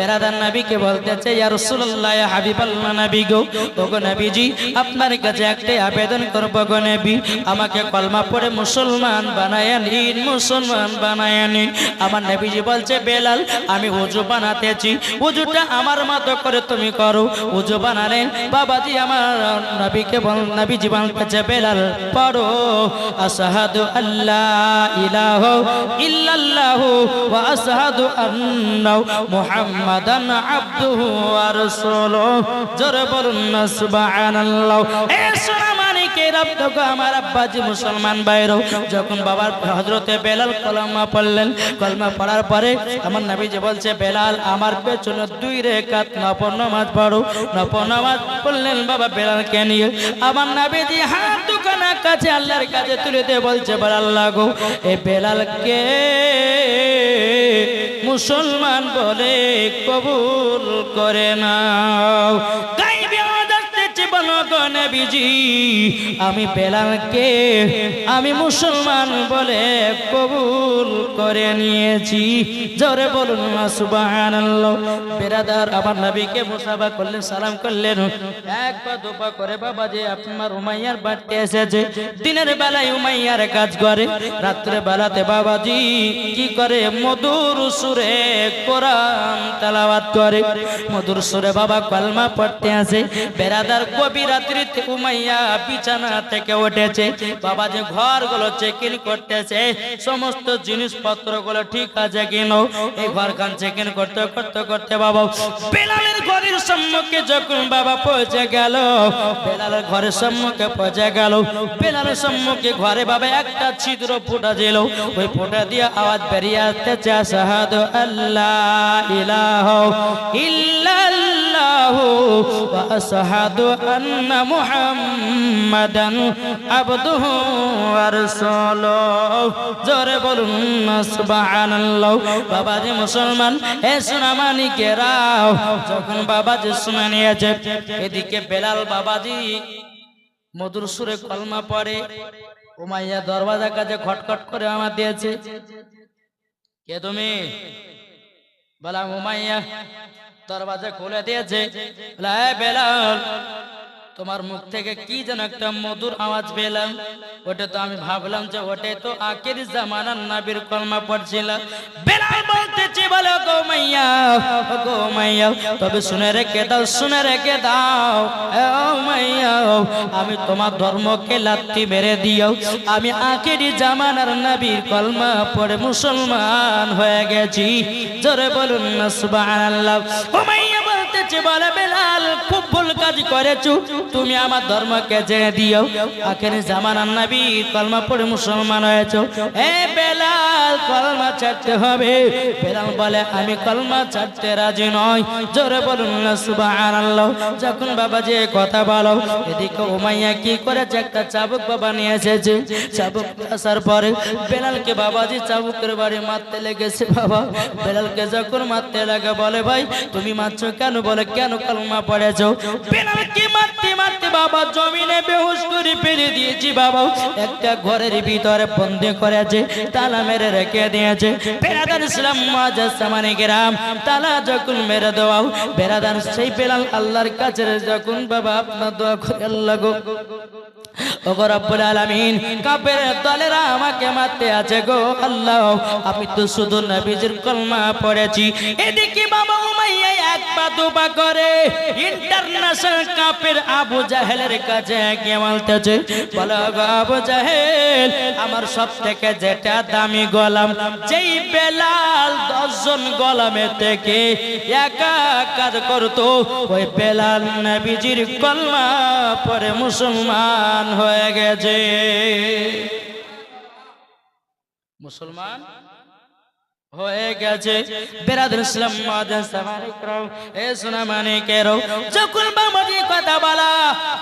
বেরাদার নবীকে বলতেছে, ইয়া রাসূলুল্লাহ গো আপনার কাছে একটাই আবেদন করব গো নবী। আমাকে কলমা পড়ে মুসলমান বানায় নিন মুসলমান বানায় নিন আমার নবীজি বলছে, বেলাল, আমি উজু বানাতেছি। উজুটা আমার মতো করে তুমি করো। উজু বানালেন, বাবাজি আমার নবীকে বল, নবীজি বলতেছে, বেলাল, পড়ো। আসাহাদু আল্লাহ ইলাহ ইল্লাল্লাহু ওয়া আসাহাদু আন্না মুহাম্মাদান আবদুহু ওয়া রাসূলুহু। জোরে বলুন না, সুবহানাল্লাহ। এ সোনা মানিকের আব্দুকে আমার আব্বাজি মুসলমান বাইরো যখন বাবার হযরতে বেলাল কলমা পড়লেন, কলমা পড়ার পরে আমার নবীজি বলছে, বেলাল, আমার পেছনে দুই রেখাত নফল নামাজ পড়ো। নফল নামাজ পড়লেন বাবা বেলালকে নিয়ে। আমার নবীজি হাত দুখানা কাছে আল্লাহর কাছে তুলে দিয়ে বলছে, বেলাল লাগো এ বেলালকে মুসলমান বলে কবুল করে না নবীজি, আমি বেলালকে আমি মুসলমান বলে কবুল করে নিয়েছি। জোরে বলুন বেরাদার, আমার নবীকে মুসাফা করলেন, সালাম করলেন। এক পা দুপা করে বাবা যে আপনার উমাইয়ার বাড়িতে এসেছে। দিনের বেলায় উমাইয়ার কাজ করে, রাত্রে বেলাতে বাবাজি কি করে? মধুর সুরে কোরআন তেলাওয়াত করে। মধুর সুরে বাবা কলমা পড়তে আসে। বেরাদার কবি রাত্রিতে উমাইয়া বিছানা থেকে উঠেছে। বাবা যে ঘরগুলো চেকিং করতেছে। সমস্ত জিনিসপত্রগুলো ঠিক আছে কিনো? এই ঘর খান চেকিং করতে করতে করতে বাবা বেলালের ঘরের সম্মুখে যখন বাবা পৌঁছে গেল, বেলালের ঘরের সম্মুখে পৌঁছে গেল। বেলালের সম্মুখে ঘরে বাবা একটা ছিদ্র ফুটা দিল। ওই ফুটা দিয়ে আওয়াজ বেরিয়ে আসতেছে, আশহাদু আল্লাহ ইলাহা ইল্লাল্লাহু। আন্না মুহাম্মাদান আবদুহু ওয়া রাসূলুহু। জোরে বলুন, সুবহানাল্লাহ। বাবাজি মুসলমান এ সোনামানি কেরাও, যখন বাবাজি শুনে নিয়েছে, এদিকে বেলাল বাবাজি মধুর সুরে কলমা পড়ে, উমাইয়া দরওয়াজার কাছে খটখট করে আমার দিয়েছে। কে তুমি? বলা উমাইয়া। দরওয়াজা খুলে দিয়েছে। বলা, "এই বেলাল তোমার মুখ থেকে কি যেন একটা মধুর আওয়াজ পেলাম। ওটা তো আমি ভাবলাম যে ওটাই তো আখের জামানার নাবির কলমা পড়ছিল বেলাল বলতেছি, বলো গো মাইয়া গো মাইয়া, তবে শুনে রেখে দাও, শুনে রেখে দাও। মাইয়া, আমি তোমার ধর্মকে লাত্তি মেরে দিও আমি আখেরি জামানার নবীর কলমা পড়ে মুসলমান হয়ে গেছি। জোরে বলুন না, সুবহানাল্লাহ। ও মাইয়া বলতেছে বলে, বেলাল, খুব ভুল কাজ করেছ। তুমি আমার ধর্মকে জেনে দিও। আখের জামানার নবী কলমা পড়ে মুসলমান হয়েছো। এ বেলাল, কলমা ছাড়তে হবে। বেলাল বলে, আমি কলমা ছাড়তে রাজি নয় জোরে বলুন না, সুবহানাল্লাহ। যখন বাবা যে কথা বলো, এদিকে উমাইয়া কি করেছে? একটা চাবুক বাবা নিয়ে এসেছে। চাবুক আসার পরে বেলালকে বাবাজি চাবুকের বাড়ি মারতে লেগেছে বাবা। বেলালকে যখন মারতে লাগে, বলে, ভাই, তুমি মারছো কেন? বলে কেন কালমা পড়েছো? কি মারতে মারতে বাবা, জমিনে বেহুশ করে ফেলে দিয়েছি বাবা। একটা ঘরের ভিতরে বন্দি করেছে, তালা মেরে রেখে দিয়েছে। বেরাদার ইসলাম মাজাসামানি গ্রাম, তালা যখন মেরে দেওয়াও বেরাদার সেই বেলাল আল্লাহর কাছে যখন বাবা আপনার দোয়া করে, আল্লাহ গো। ওগো আমি তো শুধু নবীজির কলমা পড়েছি। এদিকে বাবা উমাইয়া এক পা করে ইন্টারন্যাশনাল কাপের আবু জাহেলের কাছে বলো আবু জাহেল, আমার সব থেকে যেটা দামি গোলাম, যেই বেলাল দশজন গোলামের থেকে একা কাজ করতো, ওই বেলাল নবীজির কলমা পরে মুসলমান হয়ে গেছে। মুসলমান হয়ে গেছে। বেরাদুল ইসলাম মাদাসামানিকরাও এ সোনা মানিকেরও, যখন বাবাজি কথা বলা,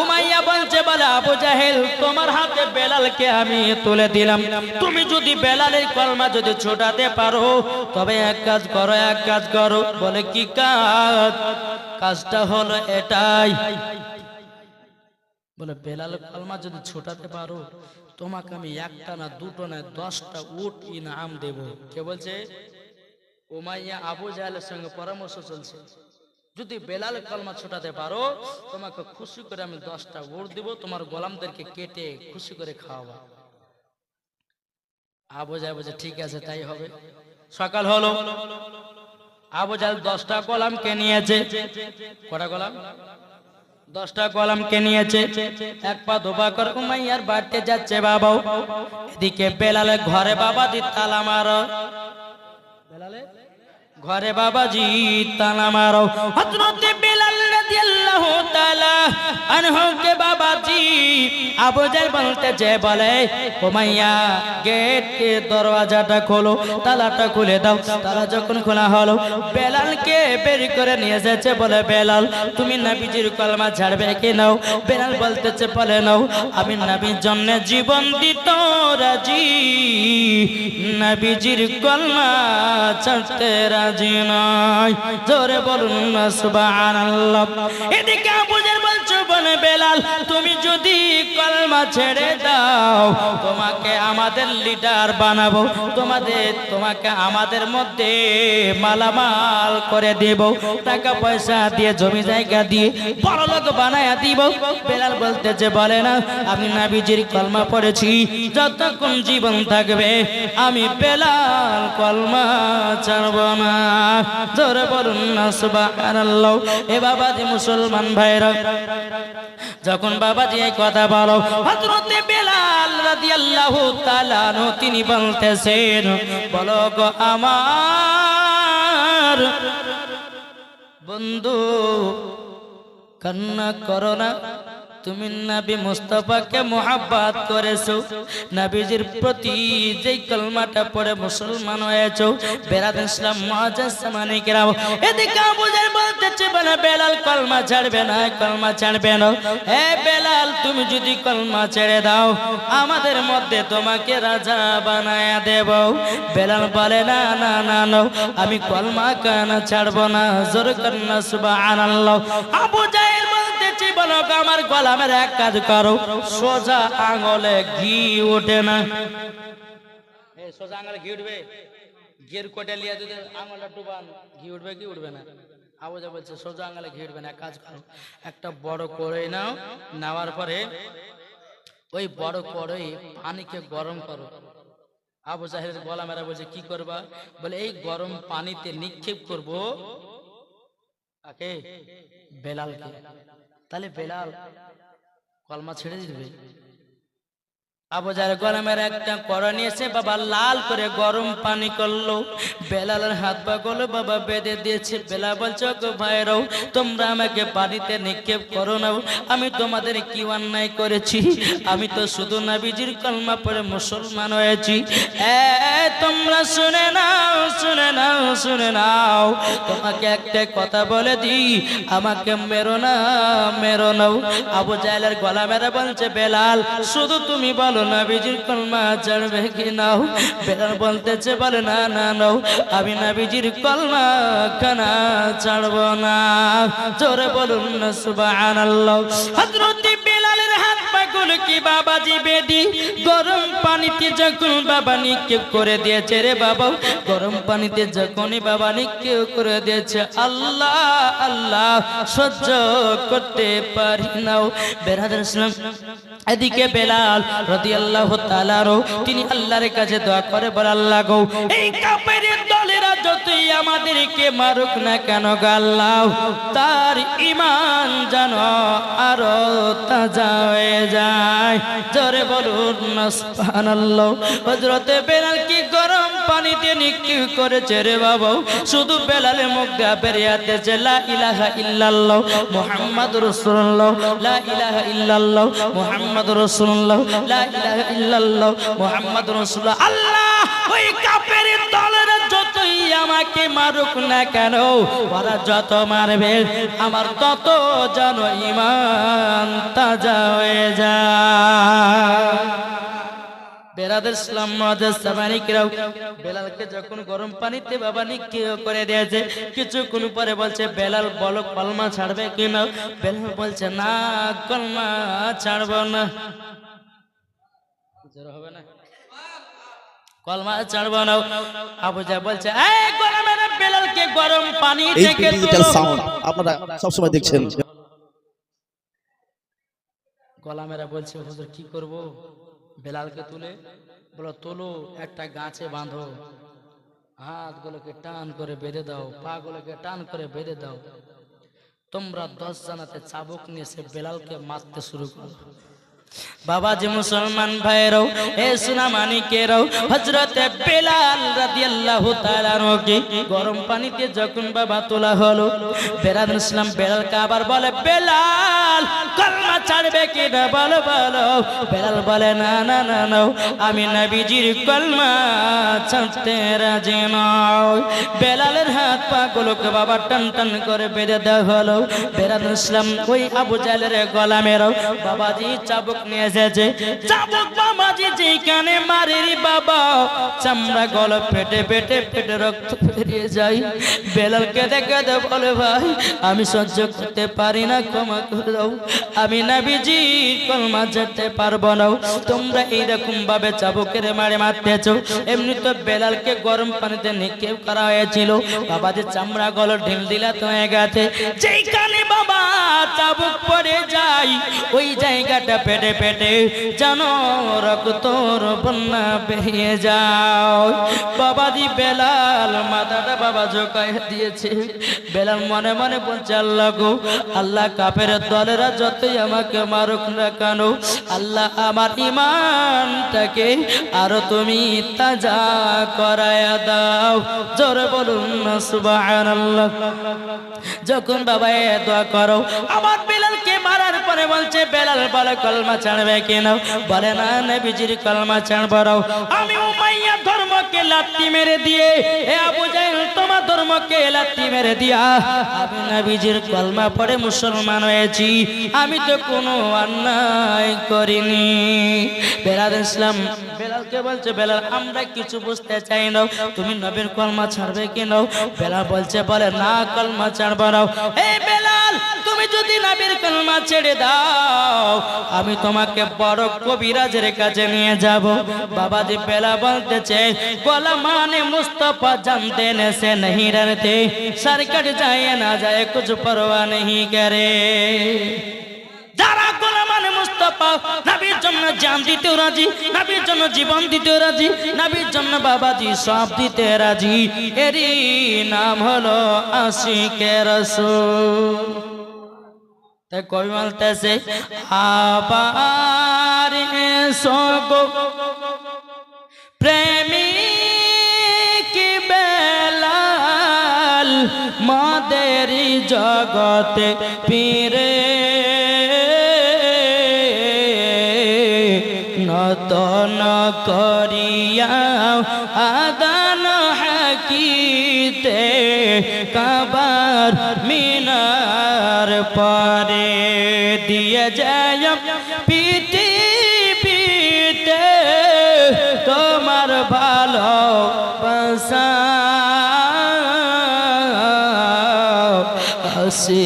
উমাইয়া বলছে, বলে, আবু জাহেল, তোমার হাতে বেলালকে আমি তুলে দিলাম। তুমি যদি বেলালের কলমা যদি ছোটাতে পারো, তবে এক কাজ করো, এক কাজ করো। বলে, কি কাজ? কাজটা হলো এটাই। বলে, বেলাল কলমা যদি ছোটাতে পারো, তোমাকে আমি একটা না দুটো না দশটা উট ইনাম দেব। কে বলছে? উমাইয়া আবু জাহেলের সঙ্গে পরামর্শ চলছে। যদি বেলাল কলমা ছোটাতে পারো, তোমাকে খুশি করে আমি দশটা ওর দিব, তোমার গোলামদেরকে কেটে খুশি করে খাওয়াবো। আবু জাহেল বলছে, ঠিক আছে, তাই হবে। সকাল হলো। আবু জাহেল দশটা গোলামকে নিয়েছে। কটা গোলাম? দশটা গোলামকে নিয়েছে। এক পা ধোপা করে উমাইয়ার বাড়িতে যাচ্ছে বাবা এদিকে বেলালে ঘরে বাবা দি তালা মারো। বেলালে? ঘরে বাবাজি তালা মারো। হজরতে বেলাল তাআলা আনহু বাবাজি, আবু জাহেল বলতে যে বলে, উমাইয়া, গেট কে দরওয়াজাটা খোলো, তালাটা খুলে দাও। তালা যখন খোলা হলো, বেলালকে বের করে নিয়ে যাচ্ছে বলে, বেলাল, তুমি নবীজির কলমা ছাড়বে কি নাও? বেলাল বলতেছে, বলে নাও, আমি নবীর জন্য জীবন দিত, রাজি। নবীজির কলমা ছাড়তে রাজি নয়। জোরে বলুন না, সুবহানাল্লাহ। এদিকে আবুজার বলছো বলে বেলাল, তুমি যদি কলমা ছেড়ে দাও, তোমাকে আমাদের লিডার বানাবো, তোমাদের, তোমাকে আমাদের মধ্যে মালামাল করে দেব, টাকা পয়সা দিয়ে, জমি জায়গা দিয়ে বড় লোক বানায়া দিব। বেলাল বলতেছে, বলে না, আমি নাবিজির কলমা পড়েছি, যতক্ষণ জীবন থাকবে, আমি বেলাল কলমা ছাড়ব না। জোরে বলুন না, সুবহানাল্লাহ। এ বাবাজি মুসলমান ভাইরা যখন বাবাজি এই কথা বলো হজরতে বেলাল রাদিয়াল্লাহু তাআলা তিনি বলতেছেন, বলো গো আমার বন্ধু, কান্না করো না। তুমি নবী মুস্তফাকে মোহাব্বত করেছ, নবীজির প্রতি যেই কলমাটা পড়ে মুসলমান হয়েছো বেরাদ ইসলাম মুআজ্জাজ সামানিকরাম এদিকে জাহেল বলতেছে, বলে বেলাল কলমা ছাড়বে না, কলমা ছাড়বে না। এ বেলাল, তুমি যদি কলমা ছেড়ে দাও, আমাদের মধ্যে তোমাকে রাজা বানায়া দেব। বেলাল বলে, না না না না, আমি কলমা কানা ছাড়বো না? জোর কন্না সুবহানাল্লাহ। আবু জাহেল বলতেছি বলো গো, আমার গোলামের এক কাজ করো, সোজা আঙুলে ঘি ওঠে না। সোজা আঙুলে ঘি উঠবে? ঘিয়ের কোটে লিয়ে যদি আঙুলটা ডুবান, ঘি উঠবে কি উঠবে না? আবু যা বলছে, সোজা আঙুলে ঘি উঠবে না কাজ করো। একটা বড় কড়াই নাও, নেওয়ার পরে ওই বড় কড়াই পানিকে গরম করো। আবু জাহের গোলামেরা বলছে, কি করবা? বলে, এই গরম পানিতে নিক্ষেপ করব বেলালকে। তাহলে বেলাল কলমা ছেড়ে দিবে। আবু জাহের গোলামের একটা কড়া নিয়েছে বাবা লাল করে গরম পানি করল। বেলালের হাত পা গুলো বাবা বেঁধে দিয়েছে। বেলা বলছো গো ভাইরাও তোমরা আমাকে পানিতে নিক্ষেপ করো না। আমি তোমাদের কি অন্যায় করেছি? আমি তো শুধু নাবিজির কলমা পড়ে মুসলমান হয়েছি। এ, তোমরা শুনে নাও শুনে নাও শুনে নাও। তোমাকে একটা কথা বলে দিই, আমাকে মেরো না, মেরো নাও আবু জাহেলের গলা মেরে বলছে, বেলাল, শুধু তুমি বলো না বিজির কলমা চড়বে কি নাও। বেলাল বলতেছে বলে, না না, নাও। আমি না বিজির কলমা খানা ছাড়ব না। জোরে বলুন না, সুবহানাল্লাহ। হযরত বিলালের হাত পাগুলো কি বাবাজি বেদি? গরম পানিতে যখন বাবা নিক্ষেপ করে দিয়েছে রে বাবা, গরম পানিতে যখনই বাবা নিক্ষেপ করে দিয়েছে, আল্লাহ আল্লাহ, সহ্য করতে পারি নাও বেরাদার ইসলাম, এদিকে বেলাল রাদিয়াল্লাহু তাআলারও, তিনি আল্লাহর কাছে দোয়া করে, বলে, আল্লাহ গো, এই দলেরা যতই আমাদেরকে মারুক না কেন গো আল্লাহ? তার ঈমান যেন আরও তাজা হয়ে যায়। জোরে বলুন হযরতে বেলাল কি গরম পানিতে নিক্ষেপ করেছে রে বাবা? শুধু বেলালের মুখ লা ইলাহা ইল্লাল্লাহ মুহাম্মাদুর রাসূলুল্লাহ, লা ইলাহা ইল্লাল্লাহ মুহাম্মাদুর রাসূলুল্লাহ, লা ইলাহা ইল্লাল্লাহ আল্লাহ, ওই কাফেরের দলের যতই আমাকে মারুক না কেন? ওরা যত মারবে, আমার তত যেন ইমান তাজা হয়ে যায়। বেলাদের যখন গরম পানিতে করে কিছুক্ষণ পরে বলছে ছাড়বে কিনা? বলছে, না ছাড়বো না। হবে না? কলমা ছাড়বো না। আবু যা বলছে এই বেলালকে গরম পানি থেকে ডিজিটাল তুলো। সাউন্ড আপনারা সবসময় দেখছেন। গোলামেরা বলছে হুজুর কি করব? বেলালকে তুলে? বলো তোলো একটা গাছে বাঁধো। হাতগুলোকে টান করে বেঁধে দাও পাগুলোকে টান করে বেঁধে দাও। তোমরা দশ জানাতে চাবুক নিয়ে সে বেলালকে মারতে শুরু করো। বাবা যে মুসলমান ভাইরাও এ সোনা হজরতে বেলাল গরম পানিতে যখন বাবা তোলা হলো বেলাল ইসলাম আবার বলে, বেলাল, কলমা ছাড়বে না বলো বলো। বেলাল বলে, না না না আমি নবীজির কলমা ছাড়তে রাজি বেলালের হাত পা গুলোকে বাবা টান টান করে বেঁধে দেওয়া হলো। বেলাল ইসলাম ওই আবু জালের গলামেরও, বাবাজি, চাবুক নিয়ে এসেছে। চাবুক বাবাজি যেখানে মারেরি বাবা চামড়া গল পেটে পেটে পেটে রক্ত বেরিয়ে যাই বেলালকে দেখে দে বলে, ভাই, আমি সহ্য করতে পারি না, ক্ষমা করে দাও। আমি নাবিজি কলমা যেতে পারব না। তোমরা এইরকম ভাবে চাবুকের মারে মারতেছ। এমনি তো বেলালকে গরম পানিতে নিক্ষেপ করা হয়েছিল। বাবা যে চামড়া গল ঢিল দিলা তো গেছে। যেইখানে বাবা চাবুক পড়ে যাই ওই জায়গাটা পেটে পেটে জানো রক্তর বন্যা বেরিয়ে যাও। বাবাজি বেলাল মাথাটা বাবা ঝোঁকায় দিয়েছে। বেলাল মনে মনে বলছে, আল্লাহ গো, আল্লাহ কাপের দলেরা যতই আমাকে মারুক না কেন, আল্লাহ আমার ইমানটাকে আরও তুমি তাজা করায় দাও। জোরে বলুন না, সুবহানাল্লাহ। যখন বাবা এ দোয়া করো, আমার বেলালকে মারার পরে বলছে, বেলাল বলে কলমা ছাড়বে কেন? বলে, না, নবীজির কলমা ছাড়ব রাও আমি উমাইয়া ধর্মকে লাত্তি মেরে দিয়ে, এ আবু জাহেল তোমার ধর্মকে লাত্তি মেরে দিয়া, আমি নবীজির কলমা পড়ে মুসলমান হয়েছি। আমি তো কোনো অন্যায় করিনি। বেলাল ইসলাম বেলালকে বলছে, বেলাল, আমরা কিছু বুঝতে চাই না। তুমি নবীর কলমা ছাড়বে কি নাও বেলাল বলছে, বলে, না, কলমা ছাড়বো নাও এই বেলাল, তুমি যদি নবীর কলমা ছেড়ে দাও, আমি তোমাকে বড় কবিরাজের কাছে নিয়ে যাব বাবা जी बेला बोलते गोला माने मुस्तफा जानते न से नहीं डरते सर कट जाए ना जाए कुछ परवाह नहीं करे যারা গোলামান মুস্তাফা নবীর জন্য জান দিতে রাজি নবীর জন্য জীবন দিতে রাজি নবীর জন্য বাবাজি সব দিতে রাজি এরই নাম হলো আশিকে রসুল তাই কবি বলতেছে আবার সব প্রেমিক বেলাল মাদেরি জগতে পীরে দিয়ে পিটি পিটে তোমার ভালো বাসা আসি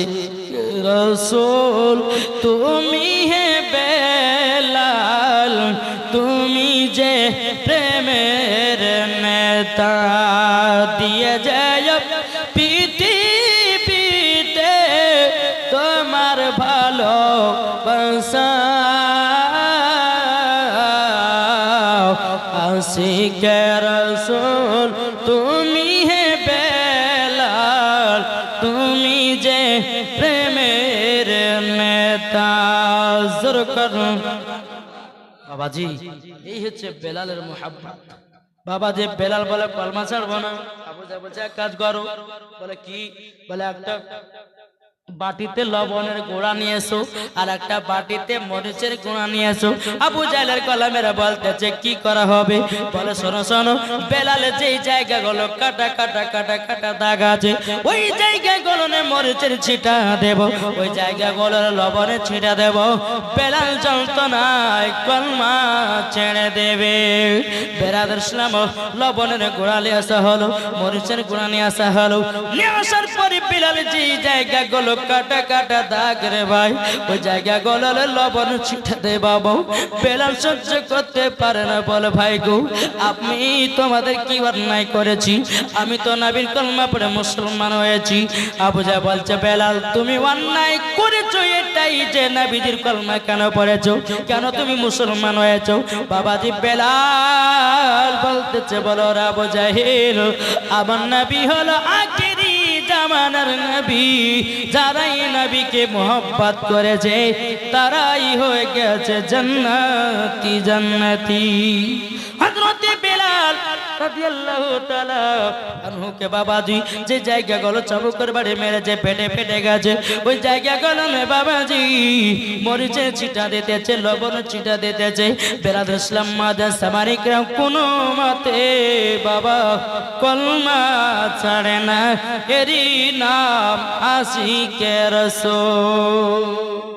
আশিকে রসুল তুমি হে বেলাল, তুমি যে প্রেমের নেতা। জোর করুন বাবাজি, এই হচ্ছে বেলালের মোহাব্বত। বাবা যে বেলাল বলে কলমা ছাড়বো না। এক কাজ করো। বলে কি? বলে একটা বাটিতে লবণের গোড়া নিয়ে এসো আর একটা বাটিতে মরিচের গোড়া নিয়ে এসো আবু জাইলের কলামেরা বলতেছে, কি করা হবে? বলে, শোনো শোনো, বেলালে যেই জায়গাগুলো কাটা কাটা কাটা কাটা দাগ আছে, ওই জায়গাগুলো কারণে মরিচের ছিটা দেব, ওই জায়গা জায়গাগুলোর লবণের ছিটা দেব। বেলাল যন্ত্রণায় কলমা ছেড়ে দেবে। বেড়াদের ইসলাম লবণের গোড়া নিয়ে আসা হলো, মরিচের গোড়া নিয়ে আসা হলো। নিয়ে আসার পরে বিলাল যে জায়গাগুলো কাটা কাটা দাগ রে ভাই। ওই জায়গাগুলো লবণ ছিটা দে বাবু। বেলাল সহ্য করতে পারে না, বলে ভাই গো, আপনি তোমাদের কি অন্যায় করেছি? আমি তো নবীর কলমা পড়ে মুসলমান হয়েছি। আবুজা বলছে বেলাল, তুমি অন্যায় করেছ এটাই যে নবীজির কলমা কেন পড়েছো? কেন তুমি মুসলমান হয়েছো? বাবাজি বেলাল বলতেছে, বলো রাবু জাহিল, আমার নবী হলো আখেরি জামানার নবী যারাই নবীকে মোহব্বত করেছে তারাই হয়ে গেছে জান্নাতি জান্নাতি। রাদিয়াল্লাহু বাবাজি, যে জায়গাগুলো চাবুকের বাড়ি মেরেছে পেটে ফেটে গেছে, ওই জায়গাগুলো মে বাবাজি মরিচের ছিটা দিতেছে, লবণ ছিটা দিতেছে। বেলাদ ইসলাম মাদা সামারিকরা কোনো মতে, বাবা, কলমা ছাড়ে না এরি নাম আশিকের রসূল।